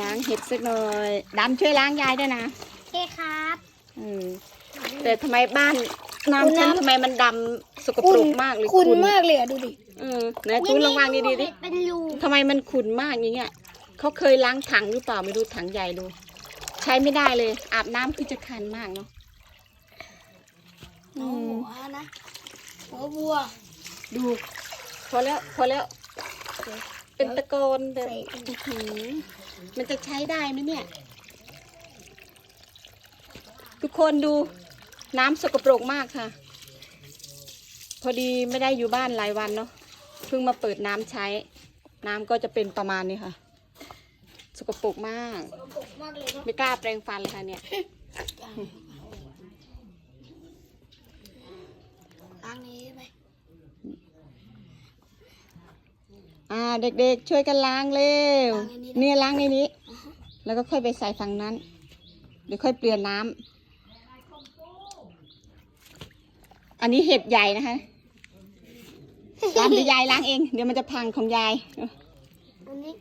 ล้างเห็ดสักหน่อยดำช่วยล้างยายด้วยนะโอเคครับเออแต่ทำไมบ้านน้ำฉันทำไมมันดำสกปรกมากเลยคุณมากเลยอะดูดิเออไหนตูนลองวางดีๆดิเป็นรูทำไมมันขุ่นมากอย่างเงี้ยเขาเคยล้างถังหรือเปล่าไม่รู้ถังใหญ่ดู ใช้ไม่ได้เลย อาบน้ำคือจะคันมากเนาะอืหัมวนะหัววัว ดู พอแล้ว พอแล้ว เป็นตะโกนแบบใส่อื้อหือมันจะใช้ได้ไหมเนี่ย ทุกคนดูน้ำสกปรกมากค่ะ พอดีไม่ได้อยู่บ้านหลายวันเนาะเพิ่งมาเปิดน้ำใช้ น้ำก็จะเป็นประมาณนี้ค่ะ สกปรกมาก ปกมากเลยเนาะไม่กล้าแปรงฟันเลยค่ะเนี่ย ล้างนี้ไหม อ่าเด็กๆ ช่วยกันล้างเร็วเนี่ยล้างในนี้ แล้วก็ค่อยไปใส่ฝั่งนั้น เดี๋ยวค่อยเปลี่ยนน้ำอันนี้เห็ดใหญ่นะคะล้างเดี๋ยวยายล้างเอง เดี๋ยวมันจะพังของยายอันนี้